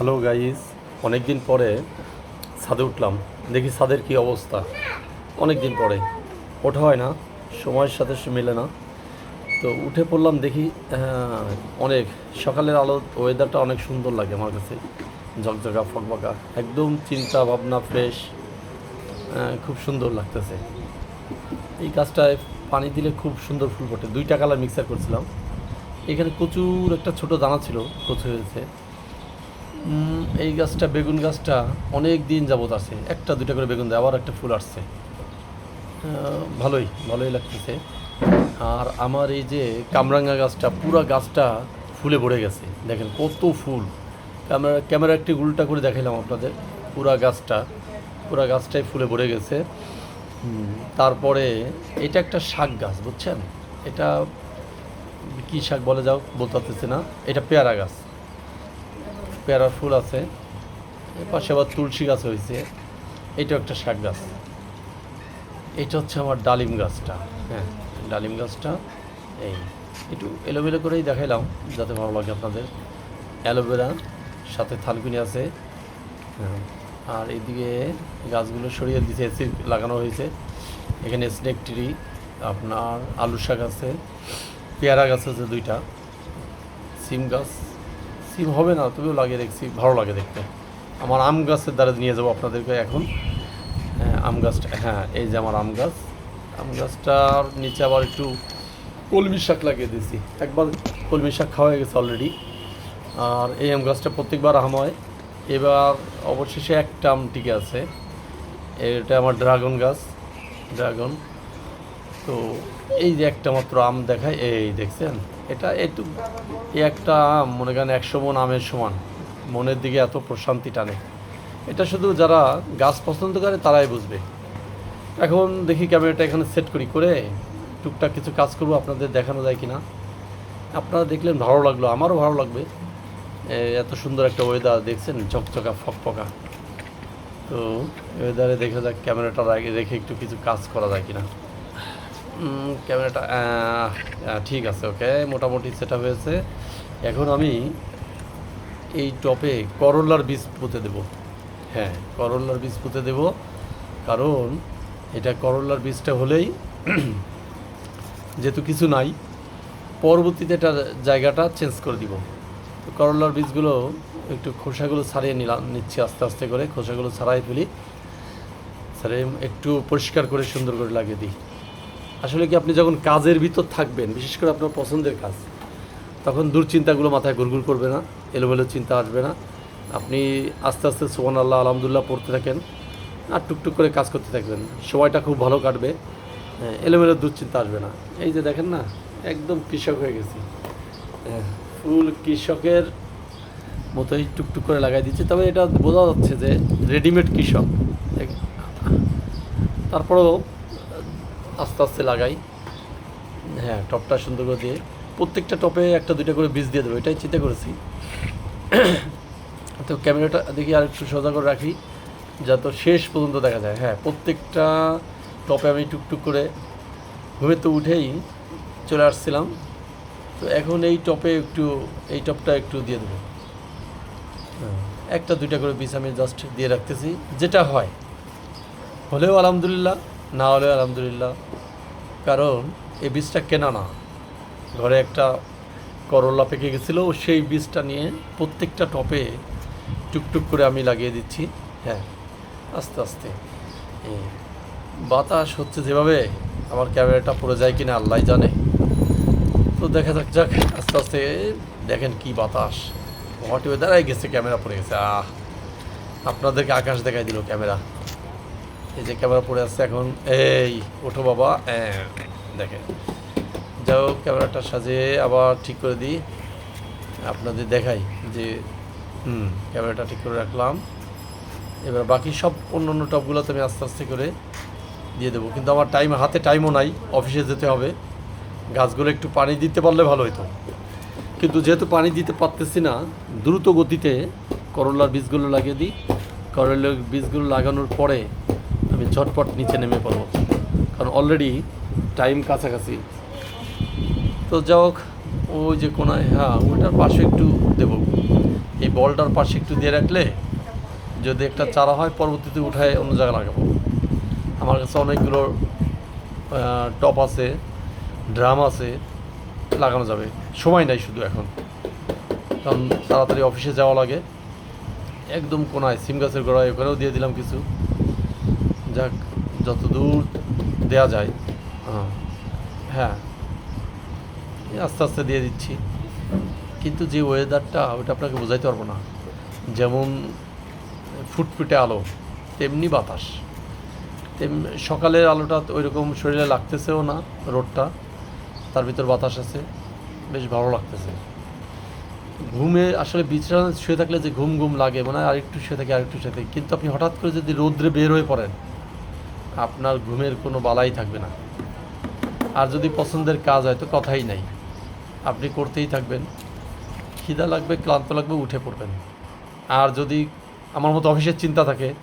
Hello guys অনেক দিন পরে ছাদে উঠলাম। দেখি ছাদের কি অবস্থা। অনেক দিন পরে। ওঠা হয় না। সময়ের সাথে মেলে না। তো উঠে পড়লাম, দেখি অনেক। সকালের আলো ওয়েদারটা অনেক সুন্দর লাগে আমার কাছে। ঝকঝকা, ফকফকা। একদম চিন্তা ভাবনা ফ্রেশ খুব সুন্দর লাগতেছে। এই গাছটায় পানি দিলে খুব সুন্দর ফুল ফোটে। দুইটা কালার মিক্সার করছিলাম। এখানে প্রচুর একটা ছোট দানা ছিল কচু হয়েছে। এই গাছটা, বেগুন গাছটা অনেক দিন যাবত আছে। একটা, দুইটা করে বেগুন দেয় আবার একটা ফুল আসছে। ভালোই ভালোই লাগতেছে। আর আমার এই যে কামরাঙ্গা গাছটা, পুরো গাছটা ফুলে ভরে গেছে। দেখেন কত ফুল। ক্যামেরা ক্যামেরা একটি উল্টা করে দেখাইলাম আপনাদের। পুরা গাছটা, পুরা গাছটাই ফুলে ভরে গেছে। তারপরে এটা একটা শাক গাছ, বুঝছেন? এটা কী শাক বলে যাও? বলতে না। এটা পেয়ারা গাছ। পেয়ারার ফুল আছে পাশে আবার তুলসী গাছ হয়েছে এটা একটা শাক গাছ। এটা হচ্ছে আমার ডালিম গাছটা হ্যাঁ ডালিম গাছটা এই একটু এলোমেলো করেই দেখাইলাম যাতে ভালো লাগে আপনাদের। অ্যালোভেরা সাথে থানকুনি আছে হ্যাঁ, আর এদিকে গাছগুলো সরিয়ে দিতে এসি লাগানো হয়েছে। এখানে স্নেক ট্রি আপনার আলু শাক আছে পেয়ারা গাছ আছে দুইটা সিম গাছ সিম হবে না তবেও লাগিয়ে দেখছি ভালো লাগে দেখতে। আমার আম গাছের দ্বারা নিয়ে যাব আপনাদেরকে এখন। হ্যাঁ, আম গাছটা হ্যাঁ এই যে আমার আম গাছ। আম গাছটার নিচে আবার একটু কলমি শাক লাগিয়ে দিয়েছি। একবার কলমি শাক খাওয়া হয়ে গেছে অলরেডি আর এই আম গাছটা প্রত্যেকবার আম হয়। এবার অবশেষে একটা আম টিকে আছে। এটা আমার ড্রাগন গাছ ড্রাগন। তো এই যে একটা মাত্র আম দেখায় এই দেখছেন? এটা একটু একটা, মনে করেন, একশো মন, আমের সমান। মনের দিকে এত প্রশান্তি টানে। এটা শুধু যারা গাছ পছন্দ করে, তারাই বুঝবে। এখন দেখি ক্যামেরাটা এখানে সেট করি, করে টুকটাক কিছু কাজ করব, আপনাদের দেখানো যায় কি না আপনারা দেখলেন, ভালো লাগল, আমারও ভালো লাগবে। এত সুন্দর একটা ওয়েদার দেখছেন? চকচকা, ফকফকা। তো ওয়েদারে দেখা যাক, ক্যামেরাটা রেখে একটু কিছু কাজ করা যায় কিনা। ক্যামেরাটা ঠিক আছে, ওকে? মোটামুটি সেটা হয়েছে। এখন আমি এই টপে করলার বীজ পুঁতে দেব। হ্যাঁ করলার বীজ পুঁতে দেব। কারণ এটা করলার বীজটা হলেই যেহেতু কিছু নাই, পরবর্তীতে এটা জায়গাটা চেঞ্জ করে দিব। তো করলার বীজগুলো একটু খোসাগুলো ছাড়িয়ে নিলাম, নিচ্ছি আস্তে আস্তে করে। খোসাগুলো ছাড়াই ফেলি। ছাড়িয়ে একটু পরিষ্কার করে সুন্দর করে লাগিয়ে দিই। আসলে কি আপনি যখন কাজের ভিতর থাকবেন বিশেষ করে আপনার পছন্দের কাজ তখন দুশ্চিন্তাগুলো মাথায় ঘুরঘুর করবে না এলোমেলো চিন্তা আসবে না। আপনি আস্তে আস্তে সোহান আল্লাহ আলহামদুলিল্লাহ পড়তে থাকেন আর টুকটুক করে কাজ করতে থাকবেন। সময়টা খুব ভালো কাটবে হ্যাঁ, এলোমেলো দুশ্চিন্তা আসবে না। এই যে দেখেন না একদম কৃষক হয়ে গেছি। হ্যাঁ, ফুল কৃষকের মতোই টুকটুক করে লাগাই দিচ্ছে। তবে এটা বোঝা যাচ্ছে যে রেডিমেড কৃষক তারপরেও আস্তে আস্তে লাগাই। হ্যাঁ টপটা সুন্দর করে দিয়ে। প্রত্যেকটা টপে একটা দুইটা করে বীজ দিয়ে দেবো এটাই চিন্তা করেছি। তো ক্যামেরাটা দেখি আর একটু সোজা করে রাখি যাতে শেষ পর্যন্ত দেখা যায়। হ্যাঁ প্রত্যেকটা টপে আমি টুকটুক করে ঘুমে তো উঠেই চলে আসছিলাম। তো এখন এই টপে একটু এই টপটা একটু দিয়ে দেবো। হ্যাঁ, একটা দুইটা করে বীজ আমি জাস্ট দিয়ে রাখতেছি যেটা হয়। হলেও আলহামদুলিল্লাহ না হলে আলহামদুলিল্লাহ। কারণ এই বীজটা কেনা না। ঘরে একটা করলা পেকে গেছিল, সেই বীজটা নিয়ে প্রত্যেকটা টপে টুকটুক করে আমি লাগিয়ে দিচ্ছি। হ্যাঁ আস্তে আস্তে। বাতাস হচ্ছে যেভাবে, আমার ক্যামেরাটা পড়ে যায় কিনা আল্লাহ জানে। তো দেখা যাক যাক, আস্তে আস্তে দেখেন কি বাতাস। হট ওয়েদারাই গেছে, ক্যামেরা পড়ে গেছে। আহ, আপনাদেরকে আকাশ দেখাই দিল ক্যামেরা। এই যে ক্যামেরা পড়ে আসছে এখন এই ওঠো বাবা। হ্যাঁ, দেখেন। যাও ক্যামেরাটা সাজিয়ে আবার ঠিক করে দিই। আপনাদের দেখাই যে হুম ক্যামেরাটা ঠিক করে রাখলাম। এবার বাকি সব অন্য অন্য টপগুলোতে আমি আস্তে আস্তে করে দিয়ে দেবো। কিন্তু আমার টাইম হাতে টাইমও নাই অফিসে যেতে হবে। গাছগুলো একটু পানি দিতে পারলে ভালো হতো কিন্তু যেহেতু পানি দিতে পারতেছি না দ্রুত গতিতে করলার বীজগুলো লাগিয়ে দিই। করলার বীজগুলো লাগানোর পরে আমি ঝটপট নিচে নেমে পড়ব। কারণ অলরেডি টাইম কাছাকাছি। তো যাই হোক, ওই যে কোনায় হ্যাঁ ওইটার পাশে একটু দেবো। এই বলটার পাশে একটু দিয়ে রাখলে যদি একটা চারা হয়, পরবর্তীতে উঠায় অন্য জায়গায় লাগাবো। আমার কাছে অনেকগুলো টপ আছে, ড্রাম আছে, লাগানো যাবে। সময় নাই শুধু এখন। কারণ তাড়াতাড়ি অফিসে যাওয়া লাগে। একদম কোনায়, সিম গাছের গোড়ায়, ওখানেও দিয়ে দিলাম কিছু। যাক যত দূর দেওয়া যায়। হ্যাঁ। এই আস্তে আস্তে দিয়ে দিচ্ছি। কিন্তু যে ওয়েদারটা ওটা আপনাকে বোঝাইতে পারব না। যেমন ফুটফুটে আলো তেমনি বাতাস। তেম সকালের আলোটা ওই রকম শরীরে লাগতেছেও না রোদটা। তার ভিতর বাতাস আছে বেশ ভালো লাগতেছে। ঘুমে আসলে বিছানা শুয়ে থাকলে যে ঘুম ঘুম লাগে মনে হয় আরেকটু শুয়ে থাকে আরেকটু শুয়ে থাকে। কিন্তু আপনি হঠাৎ করে যদি রৌদ্রে বের হয়ে পড়েন আপনার ঘুমের কোনো বালাই থাকবে না। আর যদি পছন্দের কাজ হয়, তো কথাই নাই। আপনি করতেই থাকবেন। খিদা লাগবে, ক্লান্ত লাগবে, উঠে পড়বেন। আর যদি আমার মতো অফিসের চিন্তা থাকে,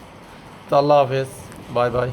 তো আল্লাহ হাফেজ। Bye bye.